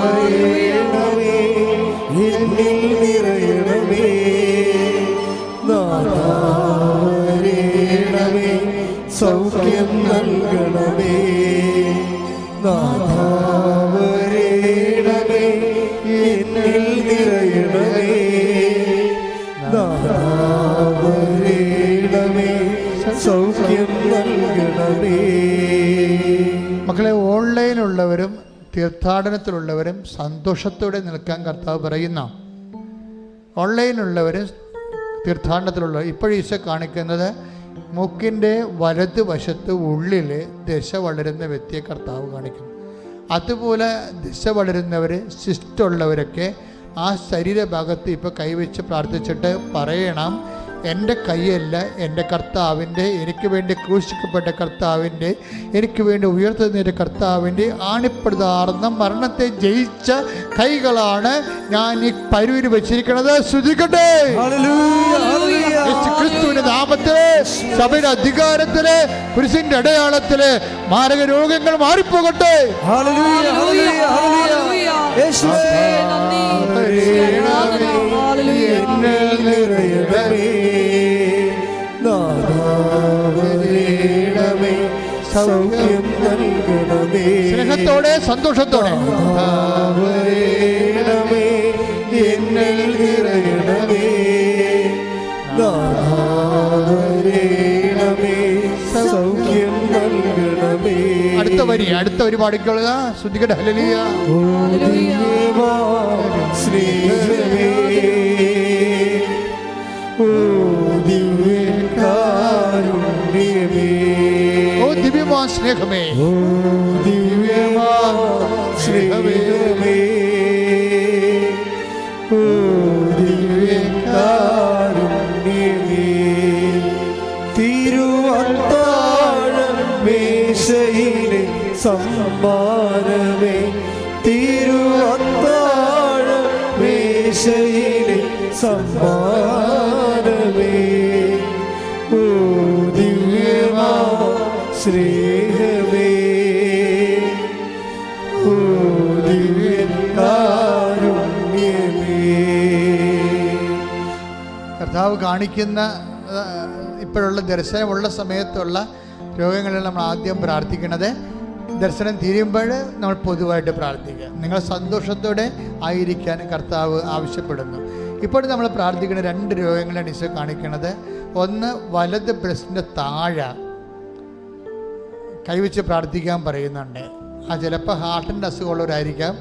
ഹല്ലേലൂയ എന്നിൽ നിറയണമേ. നാഥാവരേണമേ തീർത്ഥാടനത്തിലുള്ളവരും സന്തോഷത്തോടെ നിൽക്കാൻ കർത്താവ് പറയുന്ന ഓൺലൈനിലുള്ളവരും തീർത്ഥാടനത്തിലുള്ള ഇപ്പോഴും ഈശോ കാണിക്കുന്നത് മൂക്കിന്റെ വലത് വശത്ത് ഉള്ളിൽ ദശ വളരുന്ന വ്യക്തിയെ കർത്താവ് കാണിക്കുന്നു. അതുപോലെ ദശ വളരുന്നവർ സിസ്റ്റുള്ളവരൊക്കെ ആ ശരീരഭാഗത്ത് ഇപ്പോൾ കൈവച്ച് പ്രാർത്ഥിച്ചിട്ട് പറയണം. എന്റെ കൈയല്ല എന്റെ കർത്താവിന്റെ എനിക്ക് വേണ്ടി ക്രൂശിക്കപ്പെട്ട കർത്താവിന്റെ എനിക്ക് വേണ്ടി ഉയർത്തുന്നതിന്റെ കർത്താവിന്റെ ആണിപ്പെടുതാർന്ന മരണത്തെ ജയിച്ച കൈകളാണ് ഞാൻ ഈ പരുവിന് വെച്ചിരിക്കുന്നത്. ശ്രദ്ധിക്കട്ടെ ഹല്ലേലൂയ ഹല്ലേലൂയ. യേശു ക്രിസ്തുവിന്റെ നാമത്തിൽ സഭയുടെ അധികാരത്തിൽ കുരിശിന്റെ അടയാളത്തിൽ മാരക രോഗങ്ങൾ മാറിപ്പോകട്ടെ. ഹല്ലേലൂയ ഹല്ലേലൂയ ഹല്ലേലൂയ. യേശുവേ നന്ദി. സൗഖ്യം നൽകണമേ സ്നേഹത്തോടെ സന്തോഷത്തോടെ. നാഥാവരേണമേ എന്നിൽ നിറയണമേ നാഥാവരേണമേ സൗഖ്യം നൽകണമേ. വരി അടുത്ത വരി പാടിക്കൊള്ളുക. ശ്രദ്ധിക്കട്ടെ ഹലലിയ ഓ സ്നേഹമേ. ഓ സ്നേഹമേ. ഓ ദിവ്യകാരുണ്യമേ. തിരുവത്താഴം മേശയിലെ സമ്മാനമേ. തിരുവത്താഴം മേശയിലെ സമ്മാനമേ. ഓ ദിവ്യമാ ഓ കർത്താവ് കാണിക്കുന്ന ഇപ്പോഴുള്ള ദർശനമുള്ള സമയത്തുള്ള രോഗങ്ങളിൽ നമ്മൾ ആദ്യം പ്രാർത്ഥിക്കുന്നത്. ദർശനം തീരുമ്പോൾ നമ്മൾ പൊതുവായിട്ട് പ്രാർത്ഥിക്കുക. നിങ്ങൾ സന്തോഷത്തോടെ ആയിരിക്കാൻ കർത്താവ് ആവശ്യപ്പെടുന്നു. ഇപ്പോൾ നമ്മൾ പ്രാർത്ഥിക്കുന്ന രണ്ട് രോഗങ്ങളാണ് ഈശോ കാണിക്കുന്നത്. ഒന്ന് വലത് ബ്രസ്റ്റിന്റെ താഴെ. കൈവച്ച് പ്രാർത്ഥിക്കാൻ പറയുന്നുണ്ട്. ആ ചിലപ്പോൾ ഹാർട്ടിന്റെ അസുഖമുള്ളവരായിരിക്കാം.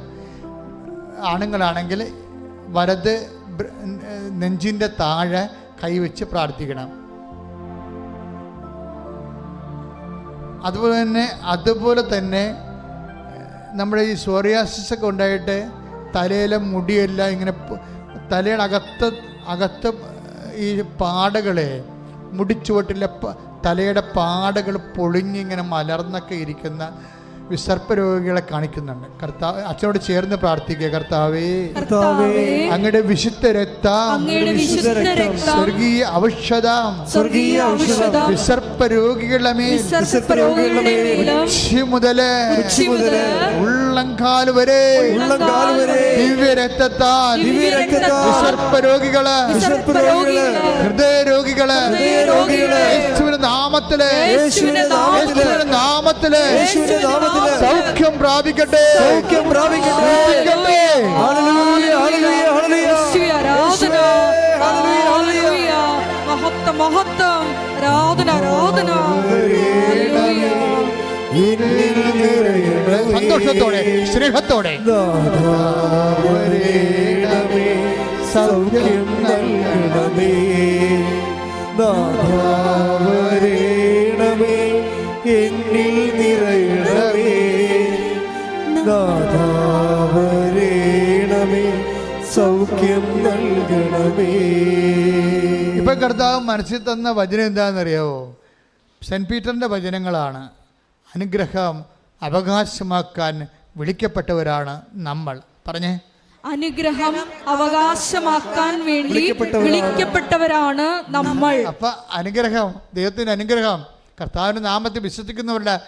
ആണുങ്ങളാണെങ്കിൽ വലത് നെഞ്ചിന്റെ താഴെ കൈവച്ച് പ്രാർത്ഥിക്കണം. അതുപോലെ തന്നെ അതുപോലെ തന്നെ നമ്മുടെ ഈ സോറിയാസിസ് ഒക്കെ ഉണ്ടായിട്ട് തലയിലെ മുടിയെല്ലാം ഇങ്ങനെ തലയുടെ അകത്ത് അകത്ത് ഈ പാടകളെ മുടിച്ചുവട്ടിലെ തലയുടെ പാടുകൾ പൊളിഞ്ഞിങ്ങനെ മലർന്നൊക്കെ ഇരിക്കുന്ന വിസർപ്പ രോഗികളെ കാണിക്കുന്നുണ്ട്. കർത്താവ് അച്ഛനോട് ചേർന്ന് പ്രാർത്ഥിക്കുക കർത്താവേ അങ്ങയുടെ വിശുദ്ധ രക്തം സ്വർഗീയ ഔഷധം സ്വർഗീയ ഔഷധം വിസർപ്പ രോഗികളുടെ മേൽ മുതൽ ഉള്ളംകാൽ വരെ ദിവ്യ രക്തത്താൽ വിസർപ്പ രോഗികൾ ഹൃദയ നാമത്തിൽ നാമത്തിൽ സൗഖ്യം പ്രാപിക്കട്ടെ. സൗഖ്യം പ്രാപിക്കട്ടെ. ഹല്ലേലൂയ ഹല്ലേലൂയ ഹല്ലേലൂയ. യേശുവേ, ആരാധന. ഹല്ലേലൂയ, ഹല്ലേലൂയ. മഹത്വം മഹത്വം. ആരാധന ആരാധന. സന്തോഷത്തോടെ സ്നേഹത്തോടെ. സൗഖ്യം ഇപ്പൊ കർത്താവ് മനസ്സിൽ തന്ന വചനം എന്താണെന്നറിയാവോ? സെന്റ് പീറ്ററിന്റെ വചനങ്ങളാണ്. അനുഗ്രഹം അവകാശമാക്കാൻ വിളിക്കപ്പെട്ടവരാണ് നമ്മൾ. പറഞ്ഞേ. അനുഗ്രഹം അവകാശമാക്കാൻ വേണ്ടി വിളിക്കപ്പെട്ടവരാണ്. നമ്മൾ. അപ്പൊ അനുഗ്രഹം ദൈവത്തിന്റെ അനുഗ്രഹം കർത്താവിന്റെ നാമത്തെ വിശ്വസിക്കുന്നവരുടെ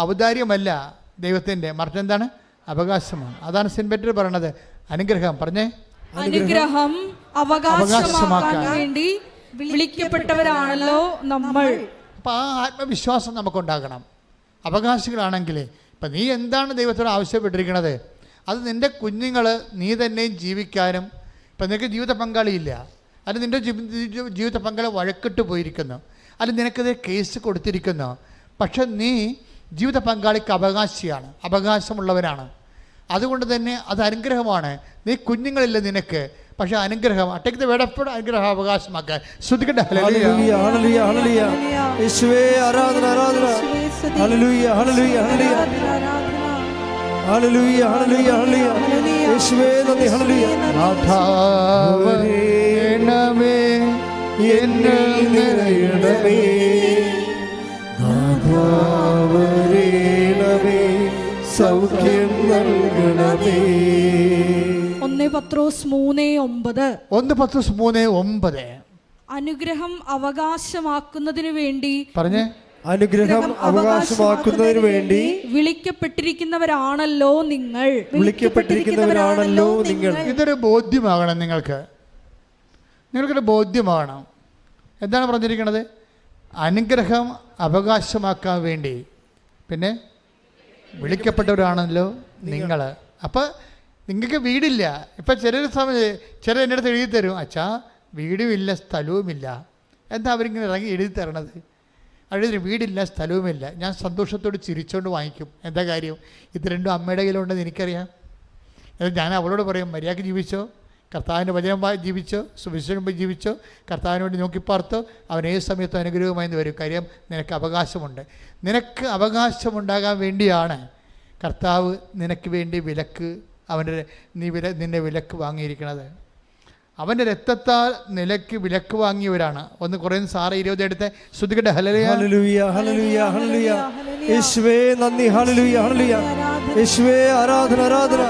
ഔദാര്യമല്ല ദൈവത്തിന്റെ മറിച്ചെന്താണ് അവകാശമാണ്. അതാണ് സെന്റ് പീറ്റർ പറയണത്. അനുഗ്രഹം. പറഞ്ഞേ. അനുഗ്രഹം അവകാശമാക്കാൻ. വേണ്ടി വിളിക്കപ്പെട്ടവരാണല്ലോ നമ്മൾ. അപ്പോൾ ആ ആത്മവിശ്വാസം നമുക്കുണ്ടാകണം. അവകാശികളാണെങ്കിൽ ഇപ്പം നീ എന്താണ് ദൈവത്തോട് ആവശ്യപ്പെട്ടിരിക്കുന്നത് അത് നിന്റെ കുഞ്ഞുങ്ങൾ നീ തന്നെയും ജീവിക്കാനും ഇപ്പം നിനക്ക് ജീവിത പങ്കാളിയില്ല. അല്ല നിന്റെ ജീവിത പങ്കാളി വഴക്കിട്ട് പോയിരിക്കുന്നു. അല്ല നിനക്ക് കേസ് കൊടുത്തിരിക്കുന്നു. പക്ഷെ നീ ജീവിത പങ്കാളിക്ക് അവകാശിയാണ് അവകാശമുള്ളവനാണ്. അതുകൊണ്ട് തന്നെ അത് അനുഗ്രഹമാണ്. നീ കുഞ്ഞുങ്ങളില്ല നിനക്ക്? പക്ഷെ അനുഗ്രഹം അട്ടേക്ക് വേടപ്പോഴും അനുഗ്രഹ അവകാശമാക്കാൻ ശ്രദ്ധിക്കട്ടെ ഹല്ലേലൂയ. ഹല്ലേലൂയ ഹല്ലേലൂയ ഹല്ലേലൂയ യേശുവേ ആരാധന ആരാധന. ഹല്ലേലൂയ ഹല്ലേലൂയ ഹല്ലേലൂയ ഹല്ലേലൂയ ഹല്ലേലൂയ ഹല്ലേലൂയ യേശുവേ നന്ദി ഹല്ലേലൂയ നാഥാവരേണമേ എന്നിൽ നിറയണമേ. നൽകണമേ ഒന്ന് പത്രോസ് മൂന്ന് ഒമ്പത്. ഒന്ന് പത്ത് മൂന്ന് ഒമ്പത്. അനുഗ്രഹം അവകാശമാക്കുന്നതിനു വേണ്ടി പറഞ്ഞേ. അനുഗ്രഹം അവകാശമാക്കുന്നതിന് വേണ്ടി വിളിക്കപ്പെട്ടിരിക്കുന്നവരാണല്ലോ നിങ്ങൾ. വിളിക്കപ്പെട്ടിരിക്കുന്നവരാണല്ലോ നിങ്ങൾ. ഇതൊരു ബോധ്യമാകണം നിങ്ങൾക്ക്. നിങ്ങൾക്കൊരു ബോധ്യമാകണം. എന്താണ് പറഞ്ഞിരിക്കുന്നത് അനുഗ്രഹം അവകാശമാക്കാൻ വേണ്ടി. പിന്നെ വിളിക്കപ്പെട്ടവരാണല്ലോ നിങ്ങൾ അപ്പോൾ നിങ്ങൾക്ക് വീടില്ല. ഇപ്പം ചിലർ സമയം ചിലർ എന്റെ അടുത്ത് എഴുതി തരും. അച്ഛാ വീടുമില്ല സ്ഥലവുമില്ല. എന്താ അവരിങ്ങനെ ഇറങ്ങി എഴുതി തരണത്? അവിടെ വീടില്ല സ്ഥലവുമില്ല. ഞാൻ സന്തോഷത്തോട് ചിരിച്ചുകൊണ്ട് വാങ്ങിക്കും. എന്താ കാര്യം? ഇത് രണ്ടും അമ്മയുടെ കയ്യിലുണ്ടെന്ന് എനിക്കറിയാം. ഞാൻ അവളോട് പറയും മര്യാദയ്ക്ക് ജീവിച്ചോ? കർത്താവിന്റെ വചനം വായി ജീവിച്ചോ സുവിശേഷം ജീവിച്ചോ കർത്താവിന് വേണ്ടി നോക്കിപ്പാർത്ത് അവൻ ഏത് സമയത്തും അനുഗ്രഹമായി വരും. കാര്യം നിനക്ക് അവകാശമുണ്ട്. നിനക്ക് അവകാശമുണ്ടാകാൻ വേണ്ടിയാണ് കർത്താവ് നിനക്ക് വേണ്ടി വിലക്ക് അവന്റെ നീ വില നിന്നെ വിലക്ക് വാങ്ങിയിരിക്കുന്നത്. അവന്റെ രക്തത്താൽ നിലയ്ക്ക് വിലക്ക് വാങ്ങിയവരാണ്. ഒന്ന് കുറേ സാറ് ഇരുപത് എടുത്ത് ശ്രുതികട്ടെ ഹലലിയ ഹല്ലേലൂയ ഹല്ലേലൂയ ഹല്ലേലൂയ. യേശുവേ നന്ദി. ഹല്ലേലൂയ ഹല്ലേലൂയ. യേശുവേ ആരാധന ആരാധന.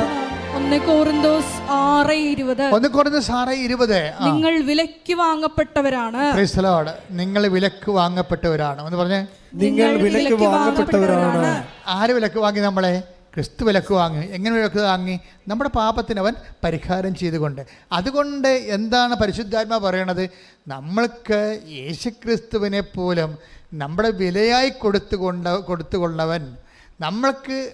ഒന്ന് കോറിന്തോസ് ആറ് ഇരുപത്. ഒന്ന് കുറഞ്ഞ സാറേ ഇരുപത്. നിങ്ങൾ വിലക്ക് വാങ്ങപ്പെട്ടവരാണ്. നിങ്ങൾ വിലക്ക് വാങ്ങപ്പെട്ടവരാണ്. എന്ന് പറഞ്ഞേ. നിങ്ങൾ വിലക്ക് വാങ്ങപ്പെട്ടവരാണ്. ആര് വിലക്ക് വാങ്ങി നമ്മളെ? ക്രിസ്തു വിലക്ക് വാങ്ങി. എങ്ങനെ വിലക്ക് വാങ്ങി? നമ്മുടെ പാപത്തിന് അവൻ പരിഹാരം ചെയ്തുകൊണ്ട്. അതുകൊണ്ട് എന്താണ് പരിശുദ്ധാത്മ പറയണത്? നമ്മൾക്ക് യേശുക്രിസ്തുവിനെ പോലും നമ്മുടെ വിലയായി കൊടുത്തുകൊണ്ട് കൊടുത്തുകൊള്ളവൻ. നമ്മൾക്ക്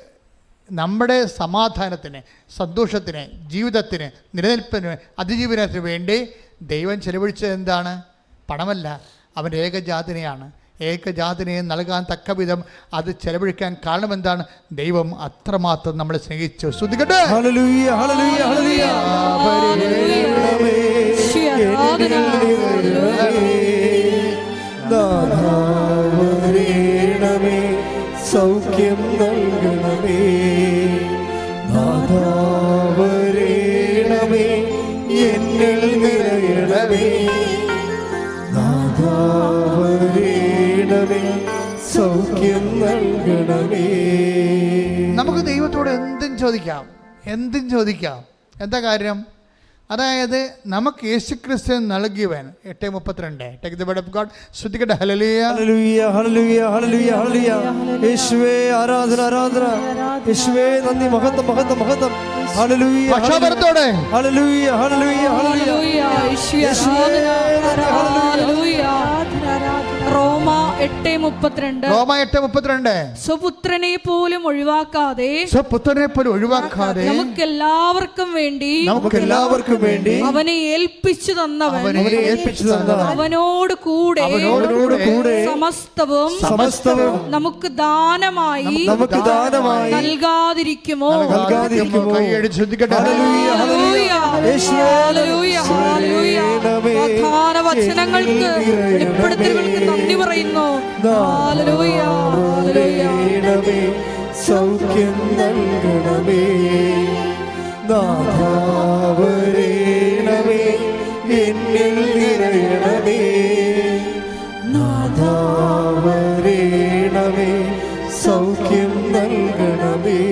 നമ്മുടെ സമാധാനത്തിന് സന്തോഷത്തിന് ജീവിതത്തിന് നിലനിൽപ്പിന് അതിജീവനത്തിന് വേണ്ടി ദൈവം ചെലവഴിച്ചത് എന്താണ്? പണമല്ല അവന്റെ ഏകജാതിനെയാണ്. ഏകജാതിനെ നൽകാൻ തക്ക വിധം അത് ചെലവഴിക്കാൻ കാരണം എന്താണ്? ദൈവം അത്രമാത്രം നമ്മളെ സ്നേഹിച്ചു. ശ്രുതികട്ടെ ഹല്ലേലൂയ ഹല്ലേലൂയ ഹല്ലേലൂയ. ഈശോയെ ആരാധന. സൗഖ്യം നൽകണമേ. നാഥാവരേണമേ എന്നിൽ നിറയണമേ. നാഥാവരേണമേ സൗഖ്യം നൽകണമേ. നമുക്ക് ദൈവത്തോട് എന്തും ചോദിക്കാം. എന്തും ചോദിക്കാം. എന്താ കാര്യം? അതായത് നമുക്ക് യേശുക്രിസ്തു നൽകിയവൻ എട്ട് മുപ്പത്തിരണ്ട്. Take the word of God ശ്രദ്ധിക്കട്ടെ. ഹല്ലേലൂയ ഹല്ലേലൂയ ഹല്ലേലൂയ ഹല്ലേലൂയ ഹല്ലേലൂയ യേശുവേ ആരാധന ആരാധന. യേശുവേ നന്ദി മഹത്വം മഹത്വം മഹത്വം. ഹല്ലേലൂയ പക്ഷാപരത്തോടെ. ഹല്ലേലൂയ ഹല്ലേലൂയ ഹല്ലേലൂയ യേശുവേ ആരാധന ആരാധന. ഹല്ലേലൂയ. റോമ എട്ട് മുപ്പത്തിരണ്ട്. റോമ എട്ട് മുപ്പത്തിരണ്ട്. സ്വപുത്രനെ പോലും ഒഴിവാക്കാതെ സ്വപുത്രനെ പോലും ഒഴിവാക്കാതെ നമുക്കെല്ലാവർക്കും വേണ്ടി നമുക്ക് എല്ലാവർക്കും വേണ്ടി അവനെ ഏൽപ്പിച്ചു തന്നവൻ. ഏൽപ്പിച്ചു അവനോട് കൂടെ അവനോട് കൂടെ സമസ്തവും സമസ്തവും നമുക്ക് ദാനമായി നമുക്ക് ദാനമായി നൽകാതിരിക്കുമോ? നൽകാതിരിക്കുമോ? കൈയടിച്ച് ശ്രദ്ധിക്കട്ടെ. ഹല്ലേലൂയ, ഹല്ലേലൂയ. ഹല്ലേലൂയ, വചനങ്ങൾക്ക് വെളിപ്പെടുത്തലുകൾക്ക് നന്ദി പറയുന്നു. ഹല്ലേലൂയ, ഹല്ലേലൂയ. ഹല്ലേലൂയ. സൗഖ്യം നൽകണമേ. നാഥാവരേണമേ എന്നിൽ നിറയണമേ. നാഥാവരേണമേ സൗഖ്യം നൽകണമേ.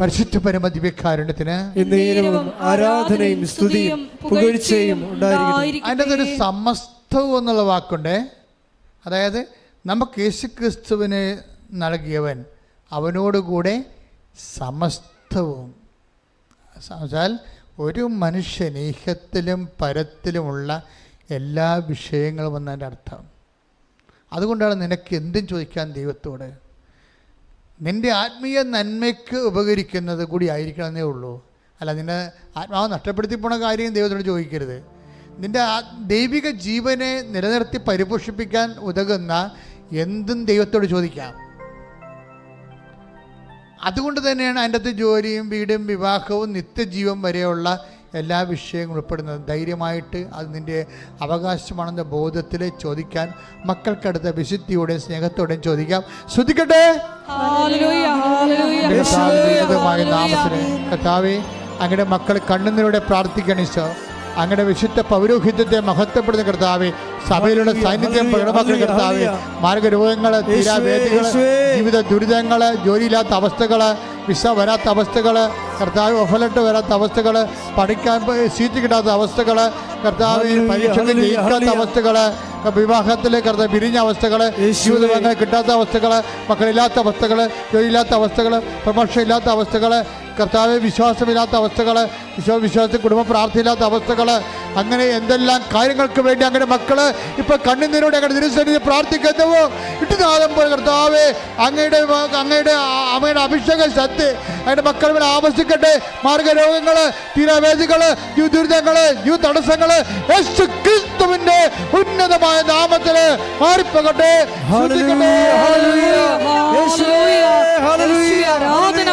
പരിശുദ്ധ പരമദിവ്യകാരുണ്യത്തിന് എന്നേരവും ആരാധനയും സ്തുതിയും പുകഴ്ചയും ഉണ്ടായിരിക്കും അതിന്റെ ഒരു സമസ്തവും എന്നുള്ള വാക്കുണ്ട്. അതായത് നമുക്ക് യേശുക്രിസ്തുവിനെ നൽകിയവൻ അവനോടുകൂടെ സമസ്തവും. വെച്ചാൽ ഒരു മനുഷ്യൻ ഈഹത്തിലും പരത്തിലുമുള്ള എല്ലാ വിഷയങ്ങളും എന്നതിന്റെ അർത്ഥം. അതുകൊണ്ടാണ് നിനക്ക് എന്തും ചോദിക്കാൻ ദൈവത്തോട്. നിന്റെ ആത്മീയ നന്മയ്ക്ക് ഉപകരിക്കുന്നത് കൂടി ആയിരിക്കണമെന്നേ ഉള്ളൂ. അല്ല നിന്നെ ആത്മാവ് നഷ്ടപ്പെടുത്തി പോണ കാര്യം ദൈവത്തോട് ചോദിക്കരുത്. നിന്റെ ആ ദൈവിക ജീവനെ നിലനിർത്തി പരിപോഷിപ്പിക്കാൻ ഉതകുന്ന എന്തും ദൈവത്തോട് ചോദിക്കാം. അതുകൊണ്ട് തന്നെയാണ് അതിന്റെ അകത്ത് ജോലിയും വീടും വിവാഹവും നിത്യജീവൻ വരെയുള്ള എല്ലാ വിഷയങ്ങളും ഉൾപ്പെടുന്നത്. ധൈര്യമായിട്ട് അത് നിന്റെ അവകാശമാണെന്ന ബോധത്തിൽ ചോദിക്കാൻ മക്കൾക്കടുത്ത വിശുദ്ധിയോടെയും സ്നേഹത്തോടെയും ചോദിക്കാം. ശ്രദ്ധിക്കട്ടെ. നാമത്തിന് കർത്താവെ അങ്ങയുടെ മക്കൾ കണ്ണുനീരോടെ പ്രാർത്ഥിക്കണിച്ചോ അങ്ങയുടെ വിശുദ്ധ പൗരോഹിത്യത്തെ മഹത്വപ്പെടുന്ന കർത്താവെ സഭയിലുള്ള സാന്നിധ്യം പ്രകടമാക്കുന്ന കർത്താവെ മാർഗരോഗങ്ങൾ തീരാവേദികൾ ജീവിത ദുരിതങ്ങൾ ജോലിയില്ലാത്ത അവസ്ഥകൾ വിസ വരാത്ത അവസ്ഥകൾ കർത്താവ് ഒഫലട്ട് വരാത്ത അവസ്ഥകൾ പഠിക്കാൻ സീറ്റ് കിട്ടാത്ത അവസ്ഥകൾ കർത്താവ് പരീക്ഷകൾ ജയിക്കാത്ത അവസ്ഥകൾ അവസ്ഥകൾ വിവാഹത്തിൽ കർത്താവ് പിരിഞ്ഞ അവസ്ഥകൾ. ജീവിതങ്ങൾ കിട്ടാത്ത അവസ്ഥകൾ മക്കളില്ലാത്ത അവസ്ഥകൾ ജോലിയില്ലാത്ത അവസ്ഥകൾ പ്രമോഷൻ ഇല്ലാത്ത അവസ്ഥകൾ കർത്താവ് വിശ്വാസമില്ലാത്ത അവസ്ഥകൾ വിശ്വാസ വിശ്വാസത്തിൽ കുടുംബ പ്രാർത്ഥനയില്ലാത്ത അവസ്ഥകൾ അങ്ങനെ എന്തെല്ലാം കാര്യങ്ങൾക്ക് വേണ്ടി അങ്ങനെ മക്കൾ ഇപ്പൊ കണ്ണുനീരോടെ അങ്ങനെ തിരുസന്നിധി പ്രാർത്ഥിക്കുന്നുവോ ഇട്ടുനാഥം പോലെ കർത്താവേ അങ്ങയുടെ അങ്ങയുടെ അമ്മയുടെ അഭിഷേക ശക്തി അങ്ങയുടെ മക്കൾ ഇവിടെ ആവശ്യിക്കട്ടെ മാർഗരോഗങ്ങൾ തീരവേദികൾ യു ദുരിതങ്ങൾ യു തടസ്സങ്ങൾ യേശു ക്രിസ്തുവിന്റെ ഉന്നതമായ നാമത്തിൽ മാറിപ്പോകട്ടെ ശ്രദ്ധിക്കട്ടെ. ഹല്ലേലൂയ ഹല്ലേലൂയ യേശുവേ ഹല്ലേലൂയ ആരാധന